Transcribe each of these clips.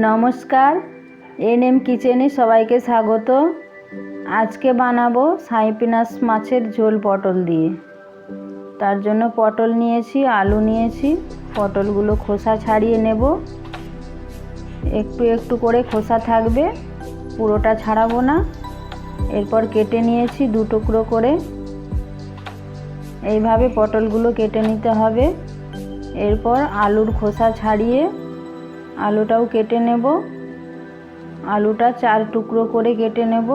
নমস্কার N M কিচেনে সবাইকে স্বাগত। আজকে বানাবো সাইপিনাস মাছের ঝোল পটল দিয়ে। তার জন্য পটল নিয়েছি, আলু নিয়েছি, পটলগুলো খোসা ছাড়িয়ে নেব। একটু একটু করে খোসা থাকবে, পুরোটা ছাড়াবো না। এরপর কেটে নিয়েছি দু টুকরো করে। এইভাবে পটলগুলো কেটে নিতে হবে। এরপর আলুর খোসা ছাড়িয়ে আলুটাও কেটে নেব। আলুটা চার টুকরো করে কেটে নেব।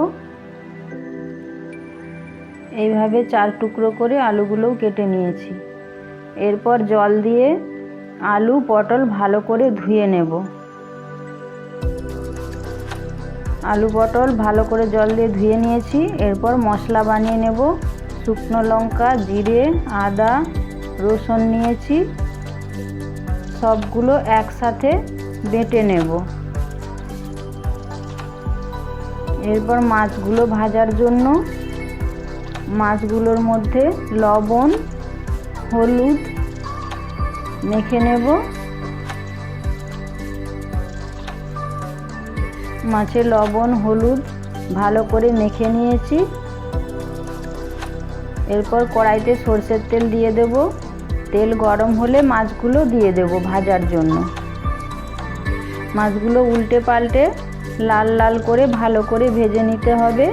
এইভাবে চার টুকরো করে আলুগুলোও কেটে নিয়েছি। এরপর জল দিয়ে আলু, পটল ভালো করে ধুয়ে নেব। আলু, পটল ভালো করে জল দিয়ে ধুয়ে নিয়েছি। এরপর মশলা বানিয়ে নেব। শুকনো লঙ্কা, জিরে, আদা, রসুন নিয়েছি। সবগুলো একসাথে বেটে নেব। এরপর মাছগুলো ভাজার জন্য মাছগুলোর মধ্যে লবণ, হলুদ মেখে নেব। মাছে লবণ, হলুদ ভালো করে মেখে নিয়েছি। এরপর কড়াইতে সর্ষের তেল দিয়ে দেব। তেল গরম হলে মাছগুলো দিয়ে দেব ভাজার জন্য। মাছগুলো উল্টে পাল্টে লাল লাল করে ভালো করে ভেজে নিতে হবে।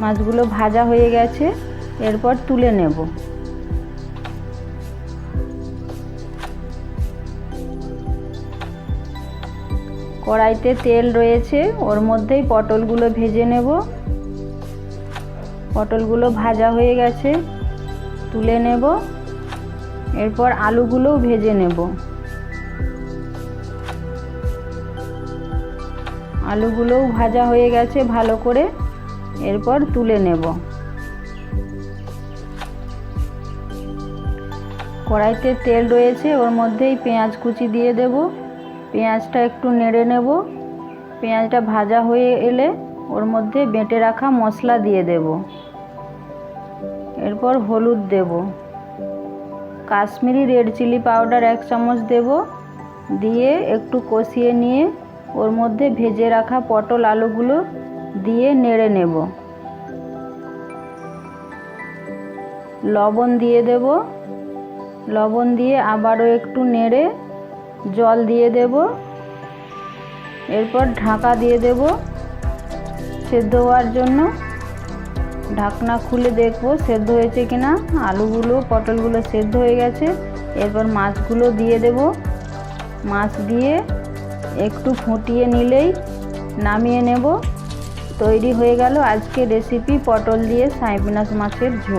মাছগুলো ভাজা হয়ে গেছে, এরপর তুলে নেব। কড়াইতে তেল রয়েছে, ওর মধ্যেই পটলগুলো ভেজে নেব। পটলগুলো ভাজা হয়ে গেছে, তুলে নেব। এরপর আলুগুলোও ভেজে নেব। আলুগুলোও ভাজা হয়ে গেছে ভালো করে। এরপর তুলে নেব। কড়াইতে তেল রয়েছে, ওর মধ্যেই পেঁয়াজ কুচি দিয়ে দেব। পেঁয়াজটা একটু নেড়ে নেব। পেঁয়াজটা ভাজা হয়ে এলে ওর মধ্যে বেটে রাখা মশলা দিয়ে দেব। এরপর হলুদ দেব। কাশ্মীরি রেড চিলি পাউডার এক চামচ দেব। দিয়ে একটু কষিয়ে নিয়ে ওর মধ্যে ভেজে রাখা পটল আলুগুলো দিয়ে নেড়ে নেব। লবণ দিয়ে দেব। লবণ দিয়ে আবারও একটু নেড়ে জল দিয়ে দেব। এরপর ঢাকা দিয়ে দেব। সেদ্ধ হওয়ার জন্য ঢাকনা খুলে দেখব সেদ্ধ হয়েছে কিনা। আলুগুলো, পটলগুলো সেদ্ধ হয়ে গেছে। এরপর মাছগুলো দিয়ে দেব। মাছ দিয়ে একটু ফুটিয়ে নিলেই নামিয়ে নেব। তৈরি হয়ে গেল আজকে রেসিপি পটল দিয়ে সাইপিনাস মাছের ঝোল।